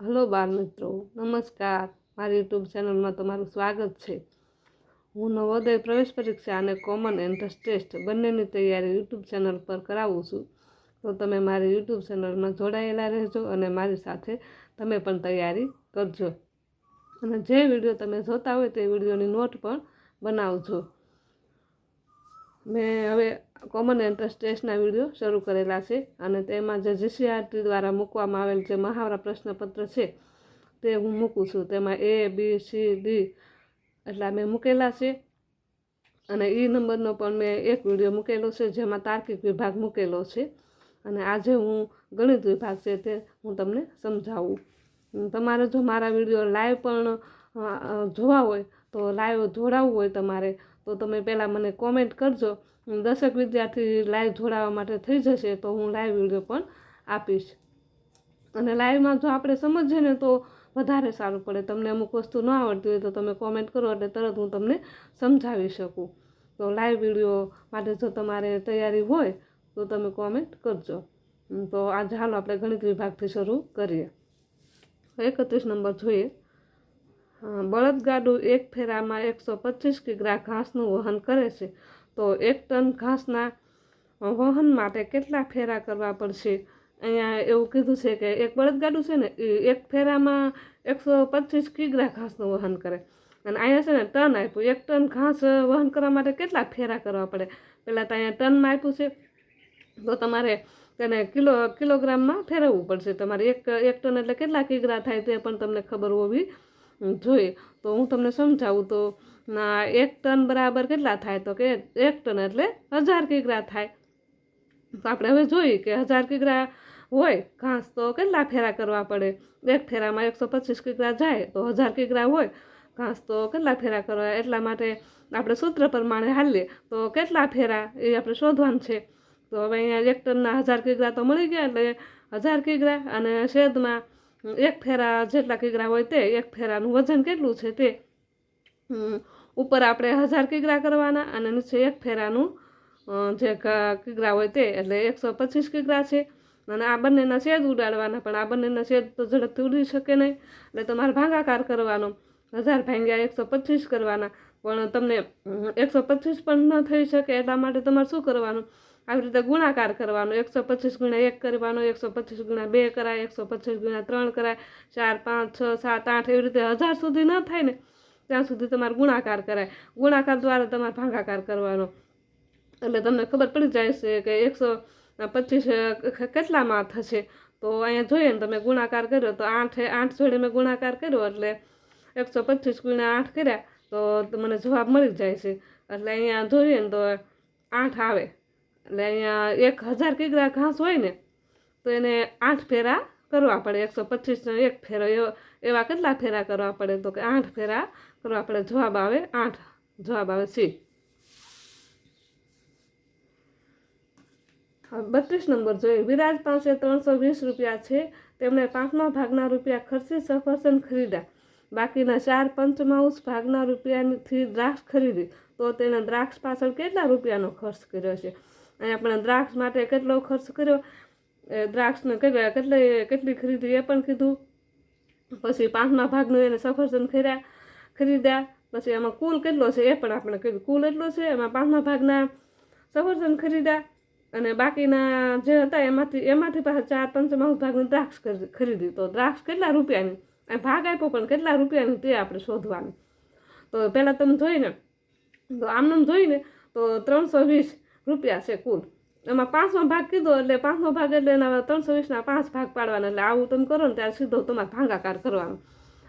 Hello બાળ મિત્રો, નમસ્કાર. મારી યુટ્યુબ ચેનલમાં તમારું સ્વાગત છે. હું નવોદય પ્રવેશ પરીક્ષા અને કોમન એન્ટ્રન્સ ટેસ્ટ બંનેની તૈયારી યુટ્યુબ ચેનલ પર કરાવું છું. તો તમે મારી યુટ્યુબ ચેનલમાં જોડાયેલા રહેજો અને મારી સાથે તમે પણ તૈયારી કરજો. અને જે વીડિયો તમે જોતા હોય તે વિડીયોની નોટ પણ બનાવજો. મેં હવે કોમન એન્ટ્રન્સ ટેસ્ટના વીડિયો શરૂ કરેલા છે અને તેમાં જે જીસીઆરટી દ્વારા મૂકવામાં આવેલ જે મહાવરા પ્રશ્નપત્ર છે, તે હું મૂકું છું. તેમાં એ બી સી ડી એટલા મેં મૂકેલા છે અને ઈ નંબરનો પણ મેં એક વીડિયો મૂકેલો છે, જેમાં તાર્કિક વિભાગ મૂકેલો છે અને આજે હું ગણિત વિભાગ છે તે હું તમને સમજાવું. તમારે જો મારા વીડિયો લાઈવ પણ જોવા હોય તો લાઈવ જોડાવવું હોય તમારે, તો તમે પહેલાં મને કોમેન્ટ કરજો. દસેક વિદ્યાર્થી લાઈવ જોડાવા માટે થઈ જશે તો હું લાઈવ વીડિયો પણ આપીશ. અને લાઈવમાં જો આપણે સમજીએ ને તો વધારે સારું પડે. તમને અમુક વસ્તુ ન આવડતી હોય તો તમે કોમેન્ટ કરો એટલે તરત હું તમને સમજાવી શકું. તો લાઈવ વીડિયો માટે જો તમારે તૈયારી હોય, તો તમે કોમેન્ટ કરજો. તો આજે હાલો આપણે ગણિત વિભાગથી શરૂ કરીએ. એકત્રીસ નંબર જોઈએ. બળદગાડું એક ફેરામાં એકસો પચીસ કિગ્રા ઘાસનું વહન કરે છે. તો એક ટન ઘાસના વહન માટે કેટલા ફેરા કરવા પડશે? અહીંયા એવું કીધું છે કે એક બળદગાડું છે ને, એ એક ફેરામાં એકસો પચીસ કિગ્રા ઘાસનું વહન કરે. અને અહીંયા છે ને ટન આપ્યું. એક ટન ઘાસ વહન કરવા માટે કેટલા ફેરા કરવા પડે? પહેલાં તો અહીંયા ટનમાં આપ્યું છે. તો તમારે તેને કિલો, કિલોગ્રામમાં ફેરવવું પડશે. તમારે એક એક ટન એટલે કેટલા કિગ્રા થાય તે પણ તમને ખબર હોવી જોઈએ. તો હું તમને સમજાવું તો, ના, એક ટન બરાબર કેટલા થાય? તો કે એક ટન એટલે હજાર કિગ્રા થાય. તો આપણે હવે જોઈએ કે હજાર કિગ્રા હોય, ઘાસ તો કેટલા ફેરા કરવા પડે? એક ફેરામાં એકસો પચીસ કિગ્રા જાય, તો હજાર કિગ્રા હોય. ઘાસ તો કેટલા ફેરા કરવા? એટલા માટે આપણે સૂત્ર પ્રમાણે હાલીએ. તો કેટલા ફેરા? એ આપણે શોધવાનું છે. તો હવે અહીંયા એક ટનના હજાર કિગ્રા તો મળી ગયા એટલે હજાર કિગ્રા અને શેદમાં એક ફેરા જેટલા કિગ્રા હોય તે, એક ફેરાનું વજન કેટલું છે તે? ઉપર આપણે હજાર કિગ્રા કરવાના અને નીચે એક ફેરાનું જે કિગ્રા હોય તે, એટલે એકસો પચીસ કિગ્રા છે. અને આ બંનેના છેદ ઉડાડવાના, પણ આ બંનેના છેદ તો ઝડપથી ઉડી શકે નહીં. એટલે તમારે ભાગાકાર કરવાનો. હજાર ભાંગ્યા એકસો પચીસ કરવાના. પણ તમને એકસો પચીસ પણ ન થઈ શકે એટલા માટે તમારે શું કરવાનું? આવી રીતે ગુણાકાર કરવાનો, એકસો પચીસ ગુણ્યા એક કરવાનો, એકસો પચીસ ગુણ્યા બે કરાય, એકસો પચીસ ગુણ્યા ત્રણ કરાય, ચાર, પાંચ, છ, સાત, આઠ એવી રીતે હજાર સુધી ન થાય ને, ત્યાં સુધી તમારે ગુણાકાર કરાય. ગુણાકાર દ્વારા તમારે ભાગાકાર કરવાનો. એટલે તમને ખબર પડી જાય છે કે એકસો પચીસ કેટલામાં થશે? તો અહીંયા જોઈએ ને તમે ગુણાકાર કર્યો, તો આઠ આઠ જોડે મેં ગુણાકાર કર્યો, એટલે એકસો પચીસ ગુણ્યા આઠ કર્યા, તો મને જવાબ મળી જાય છે. એટલે અહીંયા જોઈએ ને તો આઠ આવે. એટલે અહીંયા એક હજાર કિગ્રા ઘાસ હોય ને, તો એને આઠ ફેરા કરવા પડે, એકસો પચીસનો એક ફેરો, એવો કેટલા ફેરા કરવા પડે? તો કે આઠ ફેરા કરવા પડે, જવાબ આવે આઠ, જવાબ આવે સી. બત્રીસ નંબર જોઈએ. વિરાજ પાસે ત્રણસો વીસ રૂપિયા છે. તેમણે પાંચમા ભાગના રૂપિયા ખર્ચી સફરસન ખરીદ્યા. બાકીના ચાર પંચમાંશ ભાગના રૂપિયાથી દ્રાક્ષ ખરીદી. તો તેણે દ્રાક્ષ પાછળ કેટલા રૂપિયાનો ખર્ચ કર્યો છે? અને આપણે દ્રાક્ષ માટે કેટલો ખર્ચ કર્યો? દ્રાક્ષને કેટલી કેટલી કેટલી ખરીદી? એ પણ કીધું. પછી પાંચમા ભાગનું એને સફરજન ખર્યા ખરીદ્યા. પછી એમાં કુલ કેટલો છે? એ પણ આપણે કીધું. કુલ એટલો છે? એમાં પાંચમા ભાગના સફરજન ખરીદ્યા અને બાકીના જે હતા એમાંથી એમાંથી પાછા ચાર પંચમાંશ ભાગની દ્રાક્ષ ખરી- ખરીદી તો દ્રાક્ષ કેટલા રૂપિયાની? અને ભાગ આપ્યો પણ કેટલા રૂપિયાની તે આપણે શોધવાનું. તો પહેલાં તમે જોઈને તો આમનામ જોઈને તો ત્રણસો વીસ રૂપિયા છે કુલ. એમાં પાંચમો ભાગ કીધો એટલે પાંચમો ભાગ એટલે એના ત્રણસો વીસના પાંચ ભાગ પાડવાના એટલે આવું તમે કરો ને ત્યારે સીધો તમારે ભાંગાકાર કરવાનો.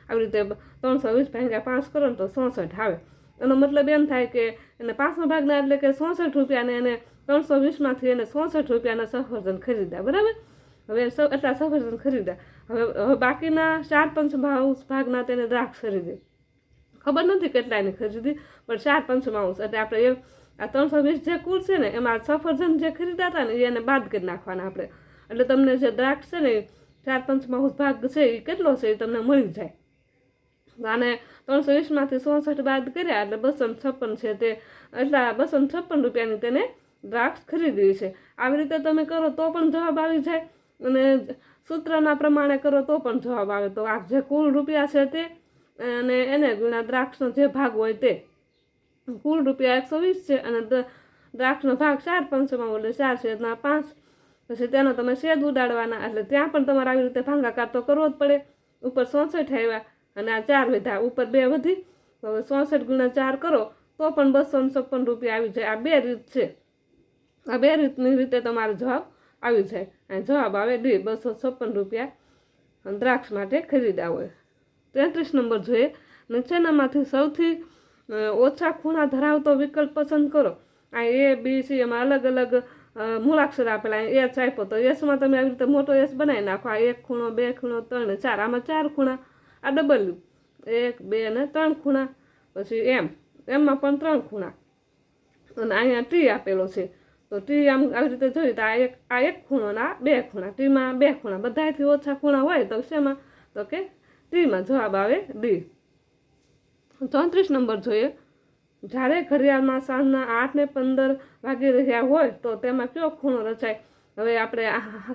આવી રીતે ત્રણસો વીસ ભાગ્યા પાંચ કરો ને તો સોસઠ આવે. એનો મતલબ એમ થાય કે એને પાંચમો ભાગના એટલે કે સોસઠ રૂપિયાને એને ત્રણસો વીસમાંથી એને સોસઠ રૂપિયાના સફરજન ખરીદ્યા, બરાબર? હવે એટલા સફરજન ખરીદ્યા. હવે હવે બાકીના ચાર પંચમાંશ ભાગના તેને દ્રાક્ષ ખરીદી. ખબર નથી કેટલાની ખરીદી, પણ ચાર પંચમાંશ એટલે આપણે એ આ ત્રણસો વીસ જે કુલ છે ને, એમાં સફરજન જે ખરીદ્યા હતા ને એને બાદ કરી નાખવાના આપણે. એટલે તમને જે દ્રાક્ષ છે ને ચાર પંચમાં ભાગ છે, એ કેટલો છે, એ તમને મળી જાય. અને ત્રણસો વીસમાંથી ચોસઠ બાદ કર્યા, એટલે બસો છપ્પન છે તે, એટલા બસો છપ્પન રૂપિયાની તેને દ્રાક્ષ ખરીદવી છે. આવી રીતે તમે કરો તો પણ જવાબ આવી જાય, અને સૂત્રના પ્રમાણે કરો તો પણ જવાબ આવે. તો આ જે કુલ રૂપિયા છે તે, અને એને દ્રાક્ષનો જે ભાગ હોય તે. કુલ રૂપિયા એકસો વીસ છે અને દ્રાક્ષનો ભાગ ચાર પાંચસોમાં બોલે ચાર છેદના પાંચ. પછી તેનો તમે શેદ ઉડાડવાના એટલે ત્યાં પણ તમારે આવી રીતે ભાંગાકાર તો કરવો જ પડે. ઉપર સોંસઠ આવ્યા અને આ ચાર વધ્યા, ઉપર બે વધી. હવે સોંસઠ ગુણ્યા ચાર કરો, તો પણ બસો છપ્પન રૂપિયા આવી જાય. આ બે રીત છે. આ બે રીતની રીતે તમારો જવાબ આવી જાય. અને જવાબ આવે ડી બસો છપ્પન રૂપિયા. દ્રાક્ષ માટે ખરીદ્યા હોય. તેત્રીસ નંબર જોઈએ. નીચેનામાંથી સૌથી ઓછા ખૂણા ધરાવતો વિકલ્પ પસંદ કરો. આ એ બી સી એમાં અલગ અલગ મૂળાક્ષર આપેલા એચ આપ્યો તો એસમાં તમે આવી રીતે મોટો એસ બનાવી નાખો. આ એક ખૂણો, બે ખૂણો, ત્રણ, ચાર. આમાં ચાર ખૂણા. આ ડબલ એક, બે ને ત્રણ ખૂણા. પછી એમ એમમાં પણ ત્રણ ખૂણા. અને અહીંયા ટી આપેલો છે. તો ટી આમ આવી રીતે જોઈએ તો આ એક આ એક ખૂણો ને આ બે ખૂણા. ટીમાં બે ખૂણા. બધાથી ઓછા ખૂણા હોય તો શેમાં? તો કે ટીમાં જવાબ આવે ડી ચોત્રીસ નંબર જોઈએ. જ્યારે ઘડિયાળમાં સાંજના આઠ ને પંદર વાગી રહ્યા હોય તો તેમાં કયો ખૂણો રચાય? હવે આપણે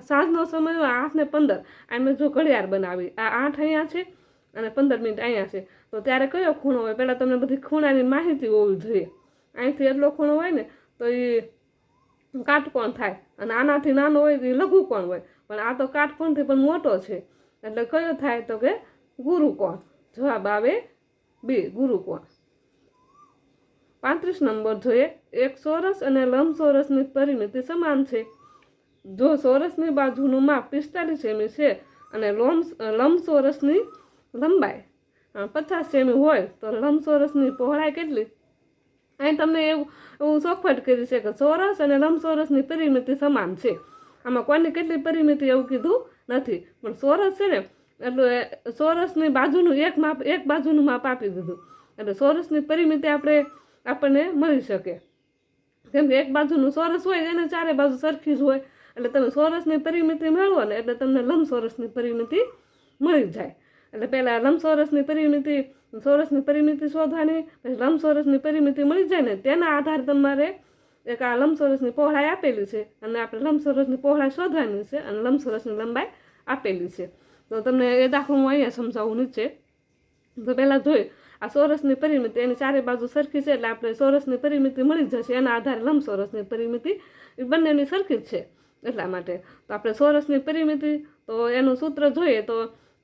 સાંજનો સમય આઠ ને પંદર. આમે જો ઘડિયાળ બનાવી, આ આઠ અહીંયા છે અને પંદર મિનિટ અહીંયા છે. તો ત્યારે કયો ખૂણો હોય? પહેલાં તમને બધી ખૂણાની માહિતી હોવી જોઈએ. અહીંથી એટલો ખૂણો હોય ને, તો એ કાટકોણ થાય. અને આનાથી નાનો હોય એ લઘુકોણ હોય. પણ આ તો કાટકોણથી પણ મોટો છે. એટલે કયો થાય તો કે ગુરુકોણ? જવાબ આવે બી ગુરુકોણ પાંત્રીસ નંબર જોઈએ. એક ચોરસ અને લંબસોરસની પરિમિતિ સમાન છે. જો ચોરસની બાજુનું માપ પિસ્તાલીસ સેમી છે અને લોમ લંબસોરસની લંબાઈ પચાસ સેમી હોય, તો લંબસોરસની પહોળાઈ કેટલી? અહીં તમને એવું એવું ચોખવટ કરી છે કે ચોરસ અને લંબસોરસની પરિમિતિ સમાન છે. આમાં કોની કેટલી પરિમિતિ એવું કીધું નથી. પણ ચોરસ છે ને એટલે સોરસની બાજુનું એક માપ, એક બાજુનું માપ આપી દીધું. એટલે સોરસની પરિમિતિ આપણે, આપણને મળી શકે. કેમ કે એક બાજુનું સોરસ હોય, એને ચારે બાજુ સરખી જ હોય. એટલે તમે સોરસની પરિમિતિ મેળવો ને, એટલે તમને લંબસોરસની પરિમિતિ મળી જાય. એટલે પહેલાં લંબસોરસની પરિમિતિ, સોરસની પરિમિતિ શોધવાની, પછી લંબસોરસની પરિમિતિ મળી જાય ને, તેના આધારે તમારે એક આ લંબસોરસની પહોળાઈ આપેલી છે. અને આપણે લંબસોરસની પહોળાઈ શોધવાની છે અને લંબસોરસની લંબાઈ આપેલી છે. તો તમને એ દાખલો હું અહીંયા સમજાવું નીચે. તો પહેલાં જોઈ આ સોરસની પરિમિતિ એની ચારે બાજુ સરખી છે, એટલે આપણે સોરસની પરિમિતિ મળી જશે, એના આધારે લંબચોરસની પરિમિતિ એ બંનેની સરખી જ છે એટલા માટે. તો આપણે સોરસની પરિમિતિ, તો એનું સૂત્ર જોઈએ તો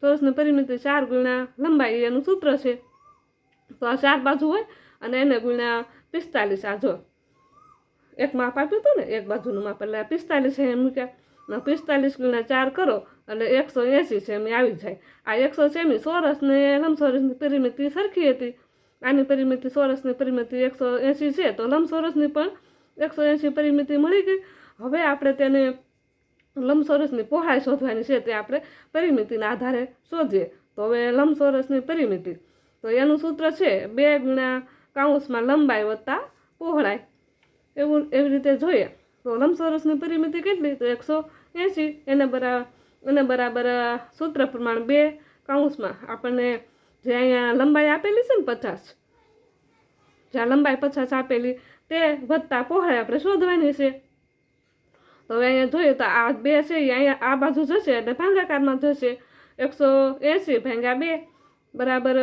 સોરસની પરિમિતિ ચાર ગુણ્યા લંબાઈ એનું સૂત્ર છે. તો આ ચાર બાજુ હોય અને એને ગુણ્યા પિસ્તાલીસ, આ જો. એક માપ આપ્યું હતું ને, એક બાજુનું માપ, એટલે પિસ્તાલીસ એમ મૂક્યા. પિસ્તાલીસ ગુણ્યા ચાર કરો એટલે એકસો એંસી સેમી આવી જાય. આ એકસો સેમી સોરસને લંબસોરસની પરિમિતિ સરખી હતી. આની પરિમિતિ સોરસની પરિમિતિ એકસો એંસી છે તો લંબસોરસની પણ એકસો એંસી પરિમિતિ મળી ગઈ. હવે આપણે તેને લંબસોરસની પહોળાઈ શોધવાની છે તે આપણે પરિમિતિના આધારે શોધીએ. તો હવે લંબસોરસની પરિમિતિ. તો એનું સૂત્ર છે બે ગુણ્યા કાઉન્સમાં લંબાઈ વત્તા પહોળાઈ. એવું એવી રીતે જોઈએ. તો લંબસોરસની પરિમિતિ કેટલી? તો એકસો એંસી. એને બરાબર એને બરાબર સૂત્ર પ્રમાણે બે કાઉન્સમાં આપણને જે અહીંયા લંબાઈ આપેલી છે ને પચાસ, જ્યાં લંબાઈ પચાસ આપેલી, તે વધતા પહોળાઈ આપણે શોધવાની છે. તો હવે અહીંયા જોઈએ તો આ બે છે અહીંયા આ બાજુ જશે એટલે ભાંગાકારમાં જશે. એકસો એંસી ભાંગ્યા બે, બરાબર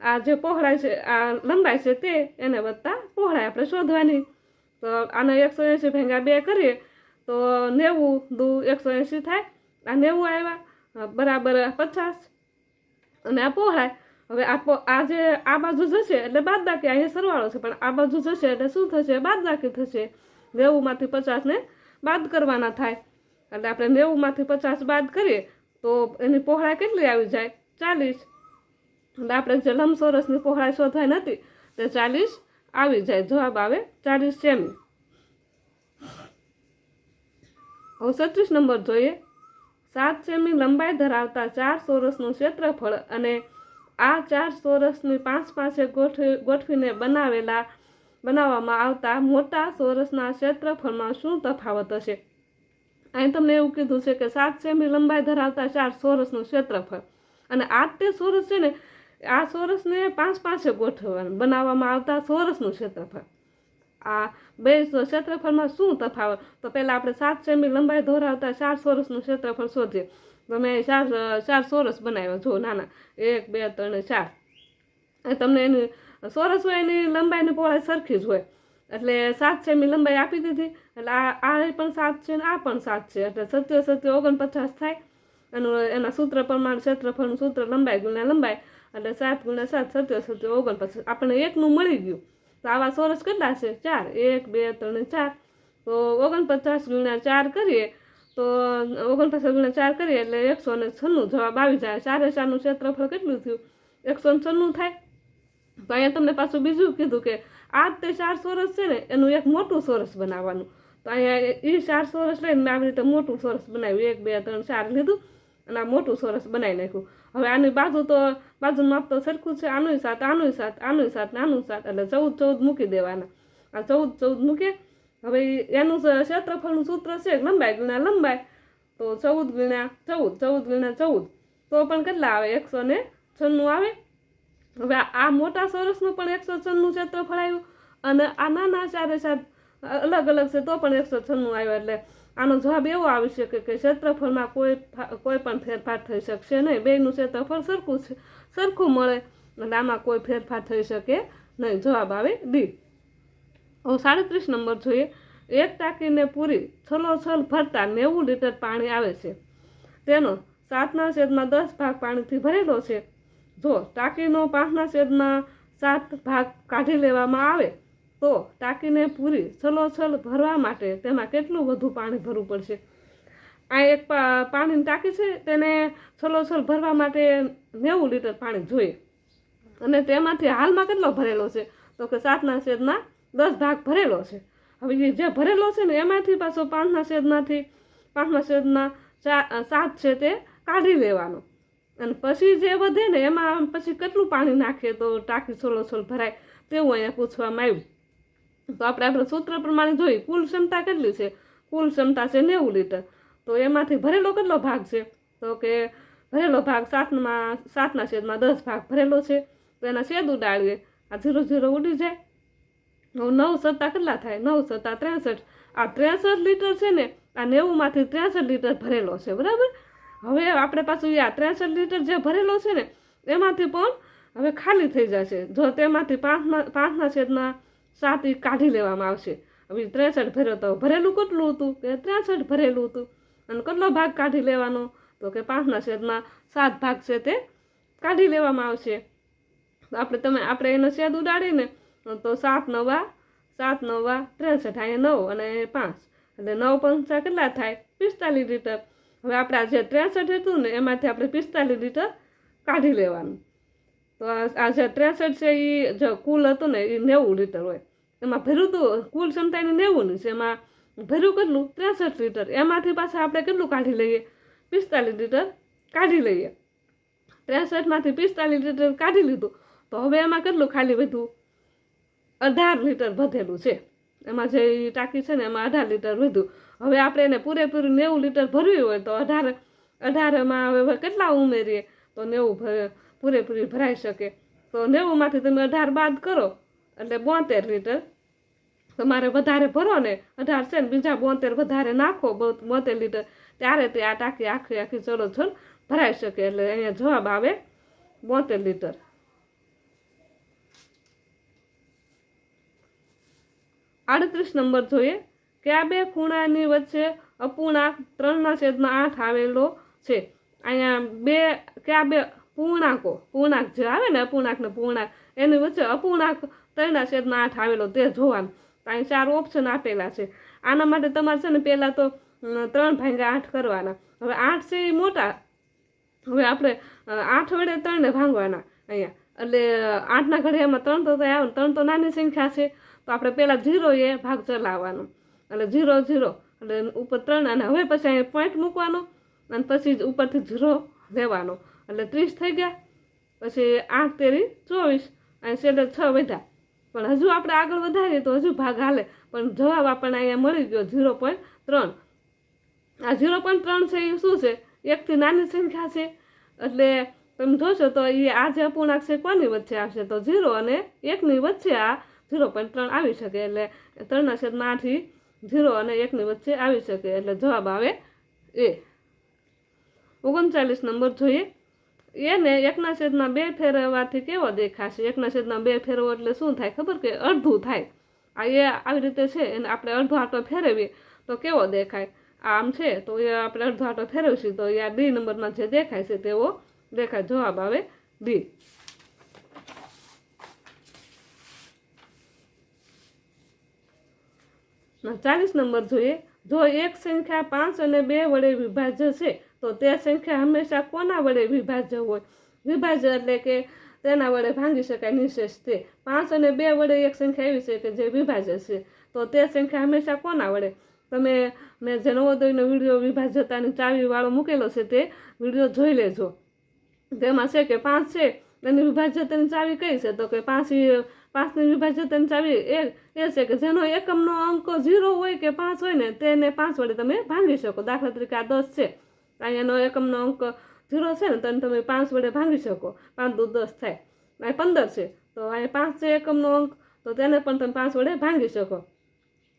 આ જે પહોળાઈ છે, આ લંબાઈ છે તે એને વધતા પહોળાઈ આપણે શોધવાની. તો આને એકસો એંસી ભાંગ્યા બે કરીએ તો નેવું દુ એકસો એંસી થાય આ નેવું આવ્યા બરાબર પચાસ. અને આ પોહાય. હવે આ પો, આ જે, આ બાજુ જશે, એટલે બાદબાકી અહીંયા સરવાળો છે, પણ આ બાજુ જશે એટલે શું થશે? બાદબાકી થશે. નેવુંમાંથી પચાસને બાદ કરવાના થાય. એટલે આપણે નેવુંમાંથી પચાસ બાદ કરીએ, તો એની પહોળાઈ કેટલી આવી જાય? ચાલીસ. એટલે આપણે જે લંબચોરસની પહોળાઈ શોધવાઈ નથી, તે ચાલીસ આવી જાય. જવાબ આવે ચાલીસ સેમી હવે છત્રીસ નંબર જોઈએ. સાત સેમી લંબાઈ ધરાવતા ચાર ચોરસનું ક્ષેત્રફળ અને આ ચાર ચોરસની પાંચ પાસે ગોઠવી, ગોઠવીને બનાવેલા, બનાવવામાં આવતા મોટા ચોરસના ક્ષેત્રફળમાં શું તફાવત હશે? અહીં તમને એવું કીધું છે કે સાત સેમી લંબાઈ ધરાવતા ચાર ચોરસનું ક્ષેત્રફળ અને આ તે ચોરસ છે ને, આ ચોરસને પાંચ પાસે ગોઠવવાનું બનાવવામાં આવતા ચોરસનું ક્ષેત્રફળ. આ બે ક્ષેત્રફળમાં શું તફાવત? તો પહેલાં આપણે સાત સેમી લંબાઈ ધોરાવતા ચાર ચોરસનું ક્ષેત્રફળ શોધીએ. તમે ચાર ચાર સોરસ બનાવ્યો. જો, નાના. એક, બે, ત્રણ, ચાર. તમને એની, સોરસ હોય એની લંબાઈની પહોળાઈ સરખી જ હોય. એટલે સાત સેમી લંબાઈ આપી દીધી. એટલે આ આ પણ સાત છે ને આ પણ સાત છે. એટલે સત્ય સત્ય ઓગણપચાસ થાય. એનું એના સૂત્ર પ્રમાણે ક્ષેત્રફળનું સૂત્ર લંબાઈ ગુણ્યા લંબાઈ. એટલે સાત ગુણ્યા સાત, સત્ય સત્ય ઓગણપચાસ. આપણને એકનું મળી ગયું. તો આવા સોરસ કેટલા છે? ચાર. એક, બે, ત્રણ ચાર. તો ઓગણપચાસ ગુણ્યા ચાર કરીએ, તો ઓગણપચાસ ગુણ્યા ચાર કરીએ એટલે એકસો ને છન્નું જવાબ આવી જાય. ચારે ચારનું ક્ષેત્રફળ કેટલું થયું? એકસો ને છન્નું થાય. તો અહીંયા તમને પાછું બીજું કીધું કે આ તે ચાર સોરસ છે ને, એનું એક મોટું સોરસ બનાવવાનું. તો અહીંયા એ ચાર સોરસ લઈને મેં આવી રીતે મોટું સોરસ બનાવ્યું. એક, બે, ત્રણ, ચાર લીધું અને આ મોટું સોરસ બનાવી નાખ્યું. હવે આની બાજુ તો, બાજુનું માપ તો સરખું છે. આનું સાત આનું સાત આનું સાત ને આનું સાત. એટલે ચૌદ ચૌદ મૂકી દેવાના. આ ચૌદ ચૌદ મૂકે. હવે એનું ક્ષેત્રફળનું સૂત્ર છે લંબાઈ? ગુણ્યા લંબાઈ. તો ચૌદ ગુણ્યા ચૌદ ચૌદ ગુણ્યા ચૌદ. તો પણ કેટલા આવે? એકસો ને છન્નું આવે. હવે આ- મોટા સોરસનું પણ એકસો છન્નું ક્ષેત્રફળ આવ્યું. અને આ નાના ચારે સાત અલગ અલગ છે તો પણ એકસો છન્નું આવ્યું. એટલે આનો જવાબ એવો આવી શકે કે ક્ષેત્રફળમાં કોઈ કોઈ પણ ફેરફાર થઈ શકશે નહીં. બેનું ક્ષેત્રફળ સરખું છે. સરખું મળે એટલે આમાં કોઈ ફેરફાર થઈ શકે નહીં. જવાબ આવે ડી હવે સાડત્રીસ નંબર જોઈએ. એક ટાંકીને પૂરી છલોછલ ભરતા નેવું લીટર પાણી આવે છે. તેનો સાતના છેદમાં દસ ભાગ પાણીથી ભરેલો છે. જો ટાંકીનો પાંચના છેદમાં સાત ભાગ કાઢી લેવામાં આવે તો ટાંકીને પૂરી છલોછલ ભરવા માટે તેમાં કેટલું વધુ પાણી ભરવું પડશે? આ એક પાણીની ટાંકી છે, તેને છલોછલ ભરવા માટે નેવું લીટર પાણી જોઈએ. અને તેમાંથી હાલમાં કેટલો ભરેલો છે? તો કે સાતના શેદના દસ ભાગ ભરેલો છે. હવે જે ભરેલો છે ને, એમાંથી પાછો પાંચના શેદમાંથી પાંચના શેદના સાત છે તે કાઢી લેવાનો. અને પછી જે વધે ને, એમાં પછી કેટલું પાણી નાખીએ તો ટાંકી છોલોછોલ ભરાય? તેવું અહીંયા પૂછવામાં આવ્યું. તો આપણે આપણે સૂત્ર પ્રમાણે જોઈએ, કુલ ક્ષમતા કેટલી છે? કુલ ક્ષમતા છે નેવું લીટર. તો એમાંથી ભરેલો કેટલો ભાગ છે? તો કે ભરેલો ભાગ સાતમાં, સાતના છેદમાં દસ ભાગ ભરેલો છે. તો એના છેદ ઉડાડીએ, આ ઝીરો ઝીરો ઉડી જાય. નવ સત્તા કેટલા થાય? નવ સત્તા ત્રેસઠ. આ ત્રેસઠ લીટર છે ને, આ નેવુંમાંથી ત્રેસઠ લીટર ભરેલો છે, બરાબર? હવે આપણે પાછું આ ત્રેસઠ લીટર જે ભરેલો છે ને, એમાંથી પણ હવે ખાલી થઈ જશે. જો તેમાંથી પાંચના પાંચના છેદમાં સાત એ કાઢી લેવામાં આવશે. હવે ત્રેસઠ ભર્યો તો ભરેલું કેટલું હતું? કે ત્રેસઠ ભરેલું હતું. અને કેટલો ભાગ કાઢી લેવાનો? તો કે પાંચના છેદમાં સાત ભાગ છે તે કાઢી લેવામાં આવશે. આપણે તમે, આપણે એનો છેદ ઉડાડીને, તો સાત નવા સાત નવા, ત્રેસઠ, અહીંયા નવ અને પાંચ. એટલે નવ પંચા કેટલા થાય? પિસ્તાલીસ લીટર. હવે આપણા જે ત્રેસઠ હતું ને, એમાંથી આપણે પિસ્તાલીસ લીટર કાઢી લેવાનું. તો આ જે ત્રેસઠ છે એ જે કુલ હતું ને એ નેવું લીટર હોય. એમાં ભર્યું તો કુલ ક્ષમતા એની નેવુંની છે. એમાં ભર્યું કેટલું? ત્રેસઠ લીટર. એમાંથી પાછા આપણે કેટલું કાઢી લઈએ? પિસ્તાલીસ લીટર કાઢી લઈએ. ત્રેસઠમાંથી પિસ્તાલીસ લીટર કાઢી લીધું. તો હવે એમાં કેટલું ખાલી વધ્યું? અઢાર લીટર વધેલું છે. એમાં જે ટાંકી છે ને, એમાં અઢાર લીટર વધ્યું. હવે આપણે એને પૂરેપૂરું નેવું લીટર ભરવી હોય તો અઢાર અઢારમાં હવે કેટલા ઉમેરીએ? તો નેવું ભરે પૂરેપૂરી ભરાઈ શકે. તો નેવુંમાંથી તમે અઢાર બાદ કરો એટલે બોતેર લીટર. તમારે વધારે ભરો ને અઢાર છે ને બીજા બોતેર વધારે નાખો બોતેર લીટર. ત્યારે તે આ ટાંકી આખી આખી ચલો છલ ભરાઈ શકે એટલે અહીંયા જવાબ આવે બોતેર લીટર. આડત્રીસ નંબર જોઈએ. કે આ બે ખૂણાની વચ્ચે અપૂર્ણાંક ત્રણના છેદમાં આઠ આવેલો છે. અહીંયા બે, કે બે પૂર્ણાંકો, પૂર્ણાંક જે આવે ને અપૂર્ણાંક ને પૂર્ણાંક, એની વચ્ચે અપૂર્ણાંક ત્રણના છેદમાં આઠ આવેલો તે જોવાનું. તો અહીં ચાર ઓપ્શન આપેલા છે. આના માટે તમારે છે ને પહેલાં તો ત્રણ ભાંગ્યા આઠ કરવાના. હવે આઠ છે એ મોટા. હવે આપણે આઠ વડે ત્રણને ભાંગવાના અહીંયા. એટલે આઠના ઘડિયામાં ત્રણ તો થાય આવે ત્રણ તો નાની સંખ્યા છે. તો આપણે પહેલાં ઝીરો એ ભાગ ચલાવવાનો. એટલે ઝીરો ઝીરો એટલે ઉપર ત્રણ અને હવે પછી અહીંયા પોઈન્ટ મૂકવાનો અને પછી ઉપરથી ઝીરો લેવાનો. એટલે ત્રીસ થઈ ગયા. પછી આઠ તેરી ચોવીસ અને છેલ્લે છ વધ્યા. પણ હજુ આપણે આગળ વધારીએ તો હજુ ભાગ હાલે. પણ જવાબ આપણને અહીંયા મળી ગયો ઝીરો પોઈન્ટ ત્રણ. આ ઝીરો પોઈન્ટ ત્રણ છે એ શું છે? એકથી નાની સંખ્યા છે. એટલે તમે જોશો તો એ આ જે અપૂર્ણાંક છે કોની વચ્ચે આવશે? તો ઝીરો અને એકની વચ્ચે આ ઝીરો પોઈન્ટ ત્રણ આવી શકે. એટલે ત્રણના છેદમાં આઠથી ઝીરો અને એકની વચ્ચે આવી શકે. એટલે જવાબ આવે એ. ઓગણચાલીસ નંબર જોઈએ. એને એકના છેદમાં બે ફેરવવાથી કેવો દેખાશે? એકના છેદમાં બે ફેરવો એટલે શું થાય? ખબર કે અડધું થાય. આ એ આવી રીતે છે, એને આપણે અડધો આટો ફેરવીએ તો કેવો દેખાય? આમ છે, તો એ આપણે અડધો આટો ફેરવશું તો એ આ ડી નંબરમાં જે દેખાય છે તેવો દેખાય. જવાબ આવે ડી ચાલીસ નંબર જોઈએ. જો એક સંખ્યા પાંચ અને બે વડે વિભાજ્ય છે તો તે સંખ્યા હંમેશા કોના વડે વિભાજ્ય હોય? વિભાજ્ય એટલે કે તેના વડે ભાંગી શકાય, નિશેષ તે. પાંચ અને બે વડે એક સંખ્યા એવી છે કે જે વિભાજ્ય છે. તો તે સંખ્યા હંમેશા કોના વડે? તમે, મેં જે નવોદયનો વીડિયો વિભાજ્યતાની ચાવીવાળો મૂકેલો છે તે વીડિયો જોઈ લેજો. તેમાં છે કે પાંચ છે, એની વિભાજ્યતાની ચાવી કઈ છે? તો કે પાંચ પાંચની વિભાજ્યતાની ચાવી એ એ છે કે જેનો એકમનો અંક ઝીરો હોય કે પાંચ હોય ને, તેને પાંચ વડે તમે ભાંગી શકો. દાખલા તરીકે આ દસ છે. અહીંયાનો એકમનો અંક ઝીરો છે ને, તેને તમે પાંચ વડે ભાંગી શકો. પાંચ દુ દસ થાય. અહીં પંદર છે. તો અહીંયા પાંચ છે એકમનો અંક, તો તેને પણ તમે પાંચ વડે ભાંગી શકો.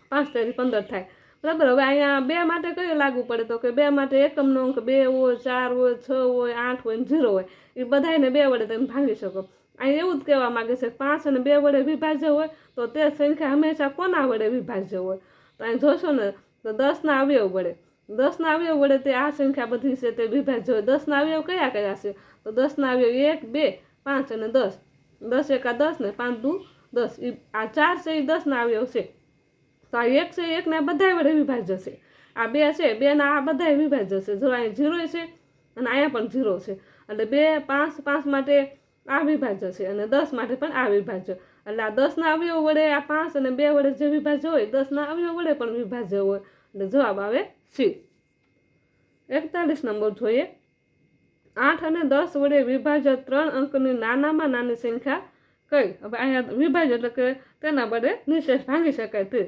પાંચ તેરી પંદર થાય. બરાબર? હવે અહીંયા બે માટે કયું લાગુ પડે? તો કે બે માટે એકમનો અંક બે હોય, ચાર હોય, છ હોય, આઠ હોય ઝીરો હોય. એ બધાને બે વડે તમે ભાંગી શકો. અહીં એવું જ કહેવા માંગે છે પાંચ અને બે વડે વિભાજ્ય હોય, તો તે સંખ્યા હંમેશા કોના વડે વિભાજ્ય હોય? તો અહીં જોશો ને, તો દસના અવયવ વડે. દસના અવયવ વડે તે આ સંખ્યા બધી છે તે વિભાજ્ય દસના અવયવ કયા કયા છે? તો દસના અવયવ એક, બે, પાંચ અને દસ. દસ એકા દસ ને પાંચ દુ દસ. એ આ ચાર છે એ દસના અવયવ છે. તો આ એક છે એકને બધા વડે વિભાજ્ય છે આ બે છે બેના આ બધા વિભાજ્ય છે જો અહીં ઝીરો છે અને અહીંયા પણ ઝીરો છે. એટલે બે પાંચ પાંચ માટે આ વિભાજ્ય છે અને દસ માટે પણ આ વિભાજ્ય એટલે આ દસના અવયવ વડે આ પાંચ અને બે વડે જે વિભાજ્ય હોય દસના અવયવ વડે પણ વિભાજ્ય હોય. એટલે જવાબ આવે સી. એકતાલીસ નંબર જોઈએ. આઠ અને દસ વડે વિભાજક ત્રણ અંકની નાનામાં નાની સંખ્યા કઈ? હવે અહીંયા વિભાજ્ય એટલે કે તેના વડે નિશેષ ભાંગી શકાય તે.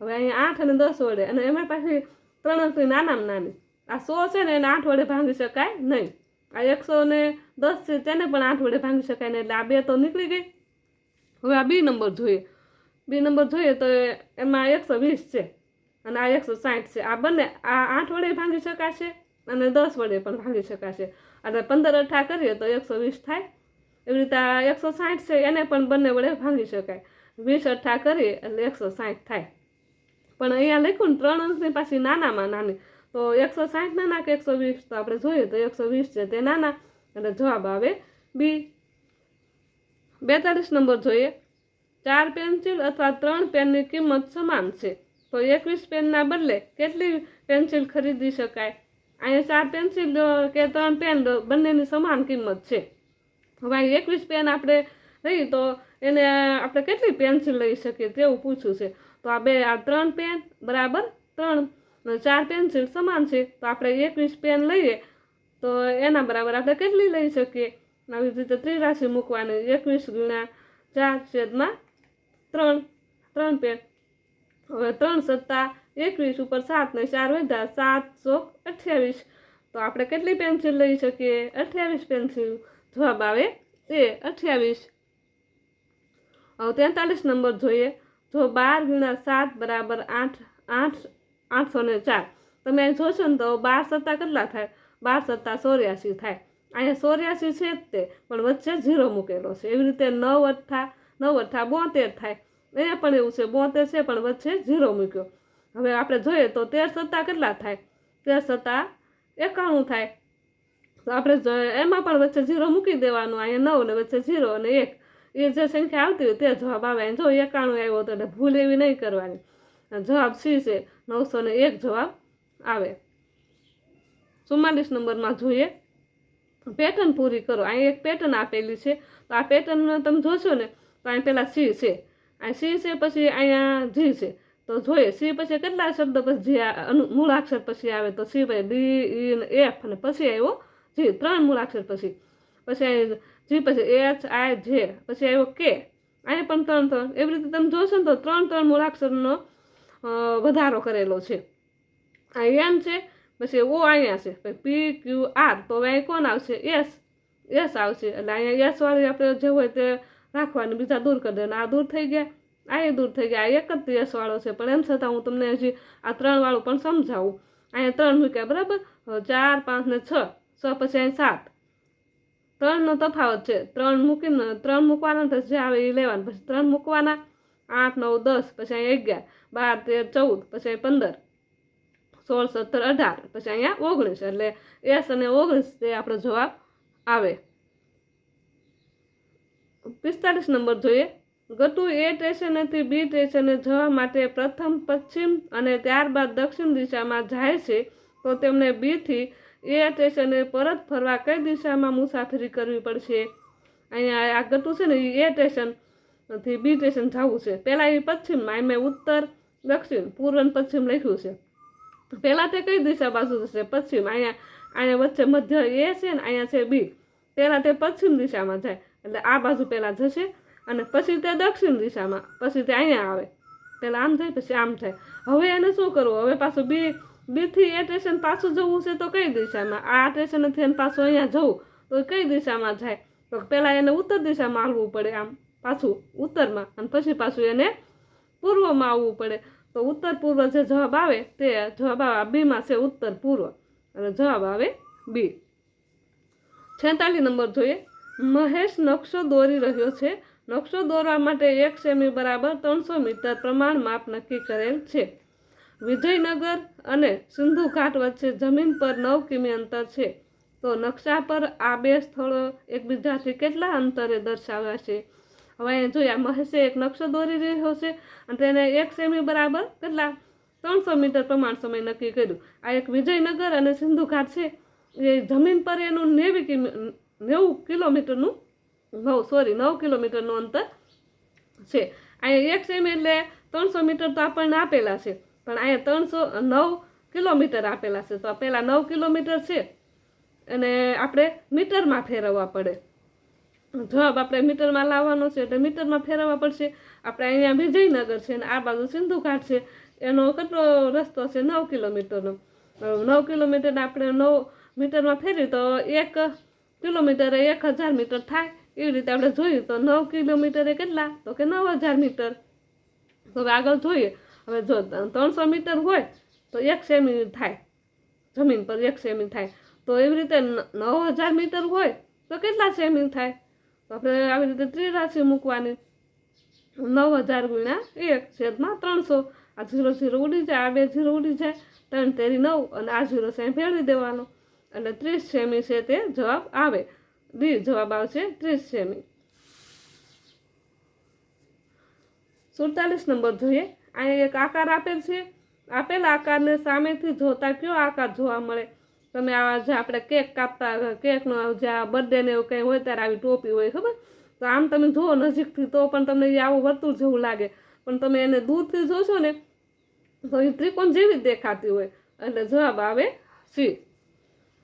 હવે અહીંયા આઠ અને દસ વડે અને એમાં પાછી ત્રણ અંકની નાનામાં નાની. આ સો છે ને એને આઠ વડે ભાંગી શકાય નહીં. આ એકસો ને દસ છે તેને પણ આઠ વડે ભાંગી શકાય નહીં એટલે આ બે તો નીકળી ગઈ. હવે આ બી નંબર જોઈએ. બી નંબર જોઈએ તો એમાં એકસો વીસ છે. અને આ એકસો સાઠ છે. આ બંને, આ આઠ વડે ભાંગી શકાશે અને દસ વડે પણ ભાંગી શકાશે. અને પંદર અઠા કરીએ તો એકસો વીસ થાય. એવી રીતે આ એકસો સાઠ છે, એને પણ બંને વડે ભાંગી શકાય. વીસ અઠા કરીએ એટલે એકસો સાઠ થાય. પણ અહીંયા લખ્યું ને, ત્રણ અંકની પાછી નાનામાં નાની. તો એકસો સાઠ નાના કે એકસો વીસ? તો આપણે જોઈએ તો એકસો વીસ છે તે નાના. એટલે જવાબ આવે બી. બેતાલીસ નંબર જોઈએ. ચાર પેન્સિલ અથવા ત્રણ પેનની કિંમત સમાન છે. તો એકવીસ પેનના બદલે કેટલી પેન્સિલ ખરીદી શકાય? અહીંયા ચાર પેન્સિલ કે ત્રણ પેન બંનેની સમાન કિંમત છે. હવે અહીં એકવીસ પેન આપણે લઈએ તો એને આપણે કેટલી પેન્સિલ લઈ શકીએ તેવું પૂછ્યું છે. તો આ બે, આ ત્રણ પેન બરાબર ત્રણ ચાર પેન્સિલ સમાન છે. તો આપણે એકવીસ પેન લઈએ તો એના બરાબર આપણે કેટલી લઈ શકીએ? આવી રીતે ત્રિરાશી મૂકવાની એકવીસ ગુણ્યા ચાર છેદમાં ત્રણ ત્રણ પેન. હવે ત્રણ સત્તા, એકવીસ ઉપર સાત ને ચાર વધ્યા સાત ચોક અઠ્યાવીસ. તો આપણે કેટલી પેન્સિલ લઈ શકીએ? અઠ્યાવીસ પેન્સિલ જવાબ આવે એ અઠ્યાવીસ. હવે તેતાલીસ નંબર જોઈએ. જો બાર ગુણ્યા સાત બરાબર આઠ આઠ, આઠસો ને ચાર. તમે અહીં જોશો ને તો બાર સત્તા કેટલા થાય? બાર સત્તા ચોર્યાસી થાય. અહીંયા ચોર્યાસી છે જ તે, પણ વચ્ચે ઝીરો મૂકેલો છે. એવી રીતે નવ અઠ્ઠા નવ અઠ્ઠા બોતેર થાય. અહીંયા પણ એવું છે, બોતેર છે પણ વચ્ચે ઝીરો મૂક્યો. હવે આપણે જોઈએ તો તેર સત્તા કેટલા થાય? તેર સત્તા એકાણું થાય. તો આપણે એમાં પણ વચ્ચે ઝીરો મૂકી દેવાનું, અહીંયા નવ ને વચ્ચે ઝીરો અને એક. એ જે સંખ્યા આવતી હોય તે જવાબ આવે. જો એકાણું આવ્યો તો એટલે ભૂલ એવી નહીં કરવાની. જવાબ સી છે, નવસો ને એક જવાબ આવે. ચુમ્માલીસ નંબરમાં જોઈએ. પેટર્ન પૂરી કરો. અહીં એક પેટર્ન આપેલી છે. તો આ પેટર્ન તમે જોશો ને, તો અહીં પહેલાં સી છે. અહીં સી છે પછી અહીંયા જી છે. તો જોઈએ, સી પછી કેટલા શબ્દ પછી જે મૂળાક્ષર પછી આવે તો સી પછી ઈન એફ અને પછી આવ્યો જી, ત્રણ મૂળાક્ષર પછી. પછી જી પછી એચ, આઈ, જે પછી આવ્યો કે. અહીંયા પણ ત્રણ ત્રણ. એવી રીતે તમે જોશો ને તો ત્રણ ત્રણ મૂળાક્ષરનો વધારો કરેલો છે. આ એમ છે, પછી ઓ અહીંયા છે. P, Q, R. તો હવે કોણ આવશે? એસ. એસ આવશે. એટલે અહીંયા એસ વાળી આપણે જે હોય તે રાખવાની બીજા દૂર કરી દેવાના આ દૂર થઈ ગયા, આ એ દૂર થઈ ગયા, આ એક જ એસ છે. પણ એમ છતાં હું તમને હજી આ ત્રણવાળું પણ સમજાવું. અહીંયા ત્રણ મૂક્યા, બરાબર? ચાર, પાંચ ને છ. છ પછી અહીં સાત. ત્રણનો તફાવત છે. ત્રણ મૂકીને, ત્રણ મૂકવાના તો જે આવે એ લેવાનું. પછી ત્રણ મૂકવાના, આઠ, નવ, દસ, પછી અહીંયા અગિયાર, બાર, તેર, ચૌદ, પછી અહીં પંદર, સોળ, સત્તર, અઢાર, પછી અહીંયા ઓગણીસ. એટલે એસ અને ઓગણીસ તે આપણો જવાબ આવે. પિસ્તાલીસ નંબર જોઈએ. ગટુ એ સ્ટેશનેથી બી સ્ટેશને જવા માટે પ્રથમ, પશ્ચિમ અને ત્યારબાદ દક્ષિણ દિશામાં જાય છે, તો તેમને બીથી એ સ્ટેશને પરત ફરવા કઈ દિશામાં મુસાફરી કરવી પડશે? અહીંયા આ ગટુ છે ને એ સ્ટેશનથી બી સ્ટેશન જવું છે. પહેલાં એ પશ્ચિમમાં, એમ ઉત્તર, દક્ષિણ, પૂર્વ પશ્ચિમ લખ્યું છે. પહેલાં તે કઈ દિશા બાજુ જશે? પશ્ચિમ. અહીંયા અહીંયા વચ્ચે મધ્ય એ છે ને, અહીંયા છે બી. પહેલાં તે પશ્ચિમ દિશામાં જાય. એટલે આ બાજુ પહેલાં જશે અને પછી તે દક્ષિણ દિશામાં, પછી તે અહીંયા આવે. પહેલાં આમ થાય, પછી આમ થાય. હવે એને શું કરવું? હવે પાછું બી, બીથી એ સ્ટેશન પાછું જવું છે તો કઈ દિશામાં? આ સ્ટેશનથી એને પાછું અહીંયા જવું, તો કઈ દિશામાં જાય? તો પહેલાં એને ઉત્તર દિશામાં આવવું પડે આમ, પાછું ઉત્તરમાં, અને પછી પાછું એને પૂર્વમાં આવવું પડે. તો ઉત્તર પૂર્વ જે જવાબ આવે તે જવાબ આવે બીમાં છે ઉત્તર પૂર્વ. અને જવાબ આવે બી. છેતાલીસ નંબર જોઈએ. મહેશ નકશો દોરી રહ્યો છે. નકશો દોરવા માટે એક સેમી બરાબર ત્રણસો મીટર પ્રમાણ માપ નક્કી કરેલ છે. વિજયનગર અને સિંધુ ઘાટ વચ્ચે જમીન પર નવ કિમી અંતર છે. તો નકશા પર આ બે સ્થળો એકબીજાથી કેટલા અંતરે દર્શાવ્યા છે? હવે અહીંયા જોયા, મહેશે એક નકશો દોરી રહ્યો છે અને તેને એક સેમી બરાબર કેટલા? ત્રણસો મીટર પ્રમાણ સમય નક્કી કર્યું. આ એક વિજયનગર અને સિંધુ ઘાટ છે. એ જમીન પર એનું નેવી કિમી નેવું કિલોમીટરનું નવ સોરી નવ કિલોમીટરનું અંતર છે. અહીંયા એક સેમ એટલે ત્રણસો મીટર તો આપણને આપેલા છે. પણ અહીંયા ત્રણસો નવ કિલોમીટર આપેલા છે. તો પહેલાં નવ કિલોમીટર છે. અને આપણે મીટરમાં ફેરવવા પડે. જવાબ આપણે મીટરમાં લાવવાનો છે એટલે મીટરમાં ફેરવવા પડશે. આપણે અહીંયા વિજયનગર છે અને આ બાજુ સિંધુ ઘાટ છે. એનો કેટલો રસ્તો છે? નવ કિલોમીટરનો. નવ કિલોમીટર આપણે નવ મીટરમાં ફેરવી તો એક કિલોમીટરે એક હજાર મીટર થાય. એવી રીતે આપણે જોઈએ તો નવ કિલોમીટરે કેટલા? તો કે નવ હજાર મીટર. તો હવે આગળ જોઈએ. હવે જો ત્રણસો મીટર હોય તો એક સેમી થાય. જમીન પર એક સેમી થાય. તો એવી રીતે નવ હજાર મીટર હોય તો કેટલા સેમી થાય? તો આપણે આવી રીતે ત્રિરાશિ મૂકવાની. નવ હજાર ગુણ્યા એક છેદમાં ત્રણસો. આ ઝીરો ઝીરો ઉડી જાય, આ બે ઝીરો ઉડી જાય. ત્રણ તેરી નવ અને આ ઝીરો સાંઈ ફેરવી દેવાનો. એટલે ત્રીસ સેમી છે તે જવાબ આવે. ડી જવાબ આવશે ત્રીસ સેમી. સુડતાલીસ નંબર જોઈએ. અહીંયા એક આકાર આપેલ છે. આપેલ આકારને સામેથી જોતા કયો આકાર જોવા મળે? તમે આવા જે આપણે કેક કાપતા કેકનો જે આ બર્થડે ને એવું કંઈ હોય ત્યારે આવી ટોપી હોય, ખબર? તો આમ તમે જુઓ નજીકથી, તો પણ તમને એ આવું વર્તુળ જેવું લાગે. પણ તમે એને દૂરથી જોશો ને, તો એ ત્રિકોણ જેવી જ દેખાતી હોય. એટલે જવાબ આવે સી.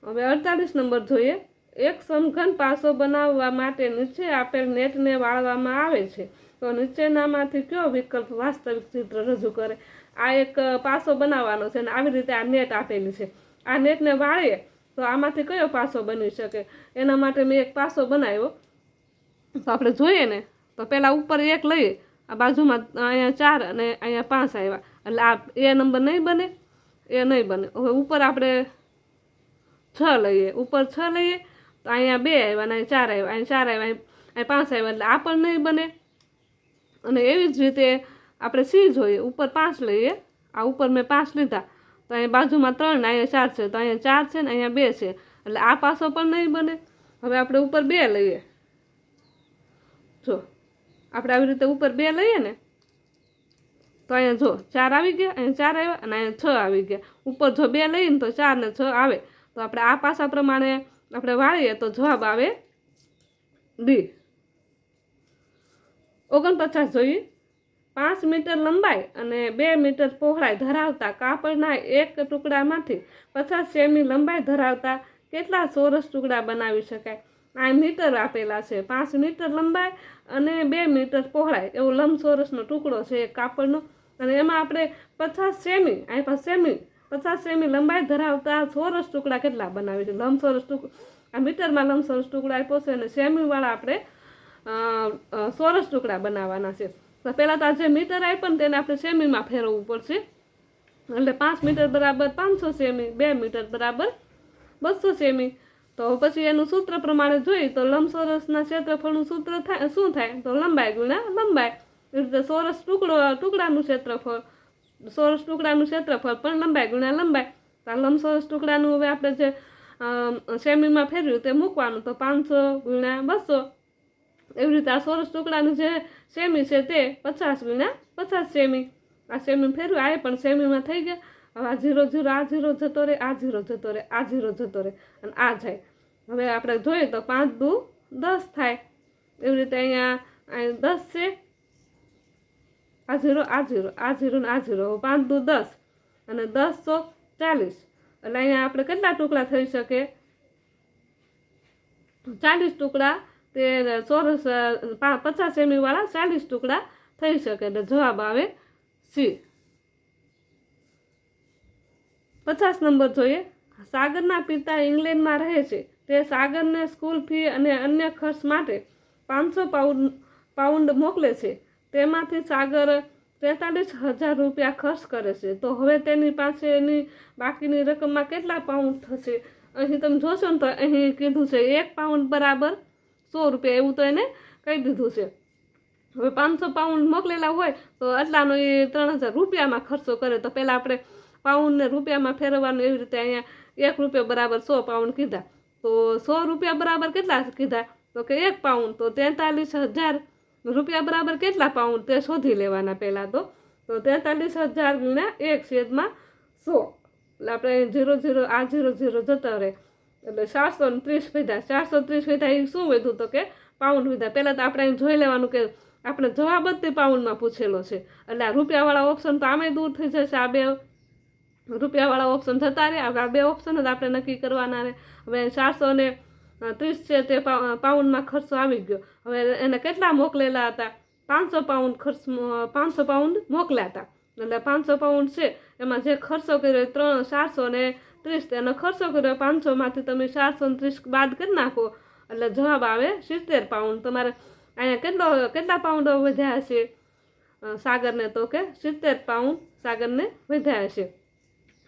હવે અડતાલીસ નંબર જોઈએ. એક સમઘન પાસો બનાવવા માટે નીચે આપેલ નેટને વાળવામાં આવે છે. તો નીચેનામાંથી કયો વિકલ્પ વાસ્તવિક ચિત્ર રજૂ કરે? આ એક પાસો બનાવવાનો છે અને આવી રીતે આ નેટ આપેલી છે. આ નેટને વાળીએ તો આમાંથી કયો પાસો બની શકે? એના માટે મેં એક પાસો બનાવ્યો. તો આપણે જોઈએ ને, તો પહેલાં ઉપર એક લઈએ. આ બાજુમાં અહીંયા ચાર અને અહીંયા પાંચ આવ્યા. એટલે આ એ નંબર નહીં બને? એ નહીં બને. હવે ઉપર આપણે છ લઈએ, ઉપર છ લઈએ, તો અહીંયા બે આવ્યા અને ચાર આવ્યા અહીં ચાર આવ્યા અહીં પાંચ આવ્યા, એટલે આ પણ નહીં બને. અને એવી જ રીતે આપણે સી જોઈએ, ઉપર પાંચ લઈએ, આ ઉપર મેં પાંચ લીધા, તો અહીંયા બાજુમાં ત્રણ, અહીંયા ચાર છે, તો અહીંયા ચાર છે ને અહીંયા બે છે, એટલે આ પાસો પણ નહીં બને. હવે આપણે ઉપર બે લઈએ. જો, આપણે આવી રીતે ઉપર બે લઈએ ને, તો અહીંયા જો, ચાર આવી ગયા, અહીંયા ચાર આવ્યા અને અહીંયા છ આવી ગયા. ઉપર જો બે લઈએ ને તો ચાર ને છ આવે. તો આપણે આ પાસા પ્રમાણે આપણે વાળીએ તો જવાબ આવે ડી ઓગણપચાસ જોઈએ પાંચ મીટર લંબાઈ અને બે મીટર પહોળાઈ ધરાવતા કાપડના એક ટુકડામાંથી પચાસ સેમી લંબાઈ ધરાવતા કેટલા ચોરસ ટુકડા બનાવી શકાય? આ મીટર આપેલા છે. પાંચ મીટર લંબાઈ અને બે મીટર પહોળાઈ. એવો લંબચોરસનો ટુકડો છે કાપડનો. અને એમાં આપણે પચાસ સેમી આ સેમી પચાસ સેમી લંબાઈ ધરાવતા ચોરસ ટુકડા કેટલા બનાવે છે? લંબચોરસ ટુકડા આ મીટરમાં લંબચોરસ ટુકડા આપ્યો છે અને સેમીવાળા આપણે ચોરસ ટુકડા બનાવવાના છે. તો પહેલાં તો આ જે મીટર આપ્યો ને તેને આપણે સેમીમાં ફેરવવું પડશે. એટલે પાંચ મીટર બરાબર પાંચસો સેમી, બે મીટર બરાબર બસો સેમી. તો પછી એનું સૂત્ર પ્રમાણે જોઈએ તો લંબચોરસના ક્ષેત્રફળનું સૂત્ર થાય, શું થાય? તો લંબાઈ ગુણ્યા લંબાઈ. એ રીતે ચોરસ ટુકડો, ટુકડાનું ક્ષેત્રફળ. ચોરસ ટુકડાનું ક્ષેત્રફળ પણ લંબાઈ ગુણ્યા લંબાઈ તો આ લંબચોરસ ટુકડાનું હવે આપણે જે સેમીમાં ફેરવ્યું તે મૂકવાનું. તો પાંચસો ગુણ્યા બસો. એવી રીતે આ ચોરસ ટુકડાનું જે સેમી છે તે પચાસ ગુણ્યા પચાસ સેમી. આ સેમી ફેરવ્યું, આ પણ સેમીમાં થઈ ગયા. હવે આ ઝીરો ઝીરો, આ ઝીરો જતો રહે, આ ઝીરો જતો રહે, આ ઝીરો જતો રહે અને આ જાય. હવે આપણે જોઈએ તો પાંચ દુ દસ થાય. એવી રીતે અહીંયા અહીં દસ છે. આ ઝીરો આ ઝીરો આ ઝીરો ને આ ઝીરો પાંચ દુ દસ અને દસ ચોક ચાલીસ. એટલે અહીંયા આપણે કેટલા ટુકડા થઈ શકે? ચાલીસ ટુકડા તે ચોરસ પચાસ સેમી વાળા ચાલીસ ટુકડા થઈ શકે એટલે જવાબ આવે સી. પચાસ નંબર જોઈએ. સાગરના પિતા ઇંગ્લેન્ડમાં રહે છે. તે સાગરને સ્કૂલ ફી અને અન્ય ખર્ચ માટે પાંચસો પાઉન્ડ પાઉન્ડ મોકલે છે. તેમાંથી સાગર તેતાલીસ હજાર રૂપિયા ખર્ચ કરે છે. તો હવે તેની પાસેની બાકીની રકમમાં કેટલા પાઉન્ડ થશે? અહીં તમે જોશો ને તો અહીં કીધું છે એક પાઉન્ડ બરાબર સો રૂપિયા, એવું તો એને કહી દીધું છે. હવે પાંચસો પાઉન્ડ મોકલેલા હોય તો આટલાનો એ ત્રણ હજાર રૂપિયામાં ખર્ચો કરે. તો પહેલાં આપણે પાઉન્ડને રૂપિયામાં ફેરવવાનું એવી રીતે અહીંયા એક રૂપિયા બરાબર સો પાઉન્ડ કીધા. તો સો રૂપિયા બરાબર કેટલા કીધા? તો કે એક પાઉન્ડ તો તેતાલીસ હજાર રૂપિયા બરાબર કેટલા પાઉન્ડ તે શોધી લેવાના પહેલાં તો. તો તેતાલીસ હજાર ગુણ્યા એક છેદમાં સો. એટલે આપણે ઝીરો ઝીરો આ ઝીરો ઝીરો જતા રહે. એટલે ચારસો ને ત્રીસ વીધા. ચારસો ત્રીસ વીધા એ શું વધ્યું તો કે પાઉન્ડ વીધા. પહેલાં તો આપણે અહીં જોઈ લેવાનું કે આપણે જવાબ જ તે પાઉન્ડમાં પૂછેલો છે. એટલે આ રૂપિયાવાળા ઓપ્શન તો આમે દૂર થઈ જશે. આ બે રૂપિયાવાળા ઓપ્શન થતા રહે. આ બે ઓપ્શન જ આપણે નક્કી કરવાના રહે. હવે ચારસો ને ત્રીસ છે તે પાઉન્ડમાં ખર્ચો આવી ગયો. હવે એને કેટલા મોકલેલા હતા? પાંચસો પાઉન્ડ ખર્ચ પાંચસો પાઉન્ડ મોકલ્યા હતા. એટલે પાંચસો પાઉન્ડ છે, એમાં જે ખર્ચો કર્યો ત્રણ ચારસો ને ત્રીસ એનો ખર્ચો કર્યો પાંચસોમાંથી તમે ચારસો ને ત્રીસ બાદ કરી નાખો. એટલે જવાબ આવે સિત્તેર પાઉન્ડ. તમારે અહીંયા કેટલો, કેટલા પાઉન્ડો વધ્યા હશે? સાગરને તો કે સિત્તેર પાઉન્ડ સાગરને વધ્યા હશે.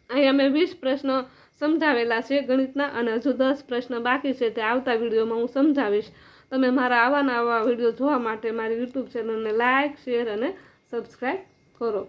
અહીંયા મેં વીસ પ્રશ્નો સમજાવેલા છે. ગણિતના અને હજુ દસ પ્રશ્ન બાકી છે તે આવતા વિડીયોમાં હું સમજાવીશ. તમે મારા આવા નવા વીડિયો જોવા માટે મારી યુટ્યુબ ચેનલને લાઇક શેર અને સબસ્ક્રાઈબ કરો.